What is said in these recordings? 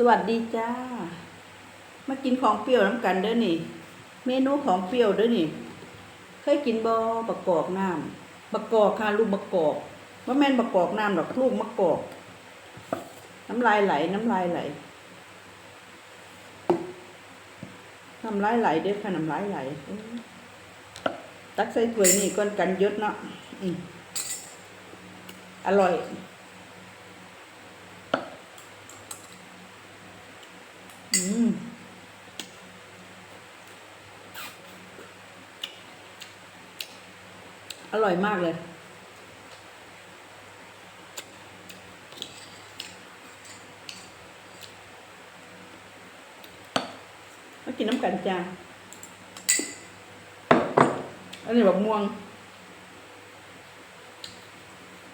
สวัสดีจ้า มากินของเปรี้ยวน้ำกันเด้อนี่ เมนูของเปรี้ยวเด้อนี่ เคยกินบอบักกอกน้ำบักกอกค่ะลูกบักกอกว่าแม่นบักกอกน้ำหรอกลูกมะกอก น้ำลายไหล น้ำลายไหล น้ำลายไหลเด้อค่ะน้ำลายไหล ตักใส่ถ้วยนี่ก่อนกันยศเนาะออร่อย อร่อยมากเลย มากินน้ำกันจ้าอันนี้แบบม่วง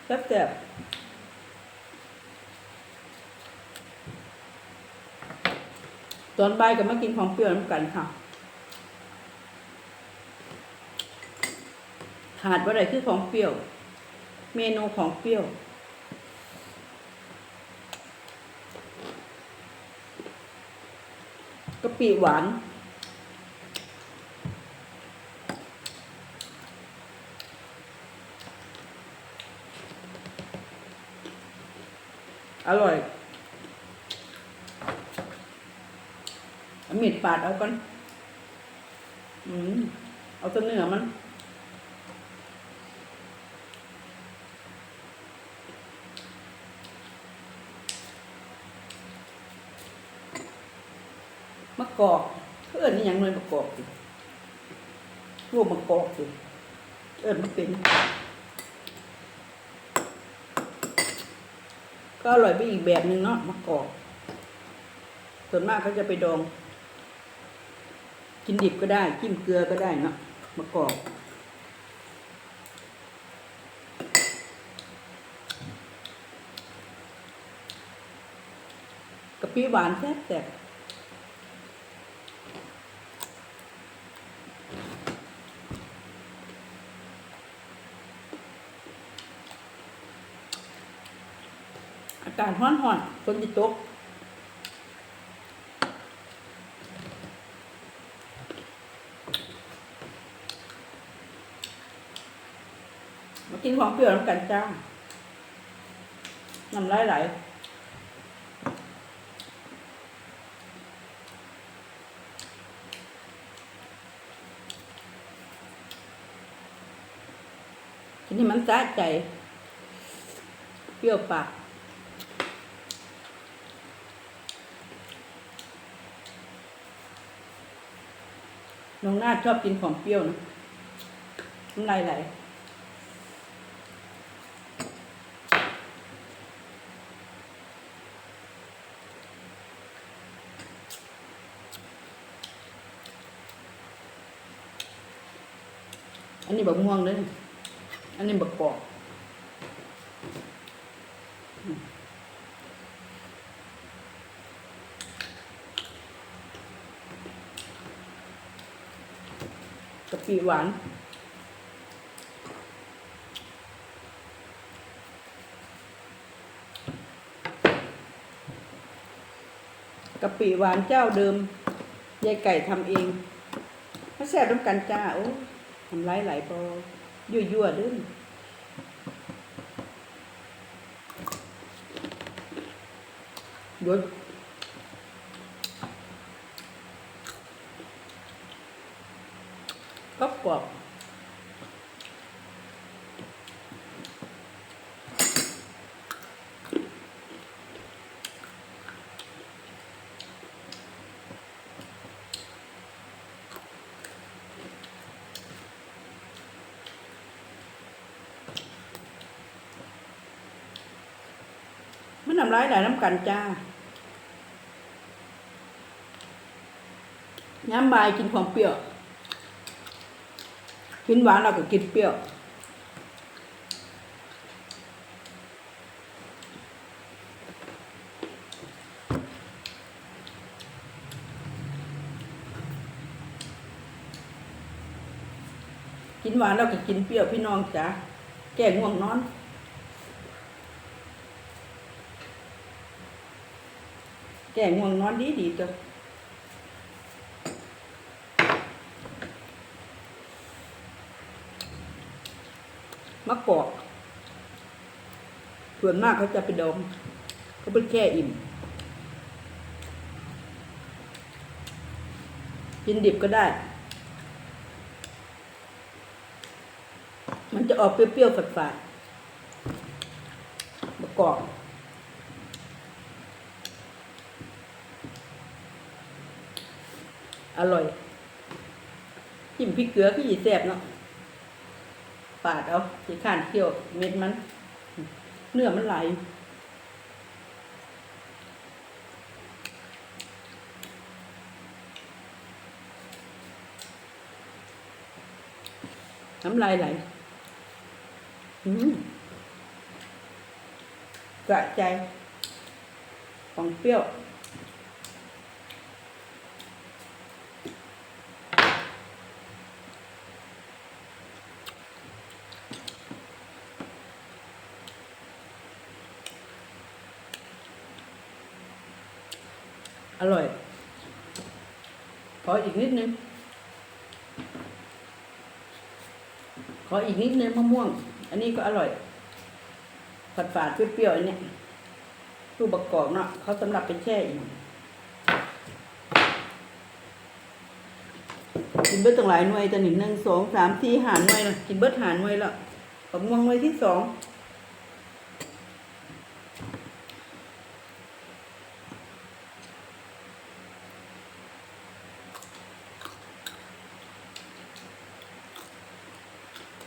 แซ่บๆ ตอนบ่ายก็มากินของเปรี้ยวน้ำกันค่ะขาดว่าอะไรคือของเปรี้ยว เมนูของเปรี้ยว กะปิหวาน อร่อยเอา มีดปาดเอากันอืมเอาตัวเนื้อมันมะกอกเอิ้นนี่ยังเลยมะกอกสิรวมมะกอกสิเอิ้นมันเป็นก็อร่อยไปอีกแบบหนึ่งเนาะมะกอก ส่วนมากเขาจะไปดอง กินดิบก็ได้จิ้มเกลือก็ได้เนาะมะกอกกะปิหวานแซ่บแซ่บอากาศร้อนๆอนฝนจะตก กินของเปรี้ยวน้ำกันจ้าน้ำลายไหลทีนี้มันสะใจ เปรี้ยวปากน้องนาชอบกินของเปรี้ยวนะน้ำลายไหล อันนี้บักม่วงเลยอันนี้บักกอกกะปิหวานกะปิหวานเจ้าเดิมยายไก่ทำเองมาแซ่บน้ำกันจ้าโอ้ำไรไหลายพอยั่วยั่วๆเด้นหยุด มันน้ำลายไหลน้ำกันจ้าย้ำบายกินความเปรี้ยว กินหวานเราก็กินเปรี้ยว กินหวานเราก็กินเปรี้ยวพี่น้องจ้าแก้ง่วงนอน แก่ง่วงนอนดีดีตัวมะกอกส่วนมากเขาจะไปดองเขาเป็นแค่อิ่ม กินดิบก็ได้ มันจะออกเปรี้ยวๆฝาดๆมะกอก อร่อยจิ้มพริกเกลือก็ยีแซ่บเนาะปาดเอาสีข้านเคี่ยวเม็ดมัน เนื้อมันไหลน้ำลายไหลอืมกระใจ ของเปรี้ยว ร่อยขออีกนิดนึงขออีกนิดนึงมะม่วง อันนี้ก็อร่อยผัดฝาดๆเปรี้ยวๆอันเนี้ยรูปประกอบเนาะเขาสำหรับไปแช่อิ่มกินเบิดตั้งหลายหน่วยแต่หนึ่งหนึ่งสองสามสี่หารหน่วยนะกินเบิดหารหน่วยล้วกับม่วงหน่วยที่สอง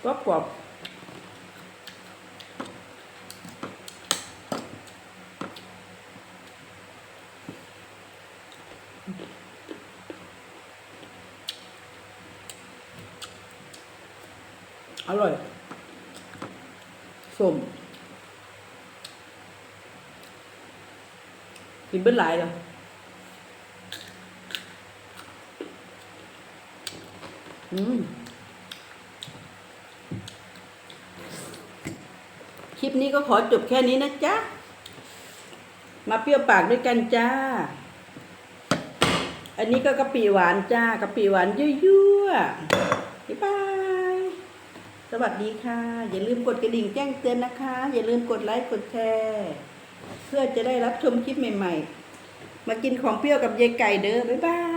กรอบกรอบอร่อยสมกินเบิดหลายแล้วอืม คลิปนี้ก็ขอจบแค่นี้นะจ๊ะ มาเปรี้ยวปากด้วยกันจ้า อันนี้ก็กะปิหวานจ้ากะปิหวานยั่วๆบ๊ายบาย สวัสดีค่ะ อย่าลืมกดกระดิ่งแจ้งเตือนนะคะ อย่าลืมกดไลค์กดแชร์เพื่อจะได้รับชมคลิปใหม่ ๆ มากินของเปรี้ยวกับยายไก่เด้อบ๊ายบาย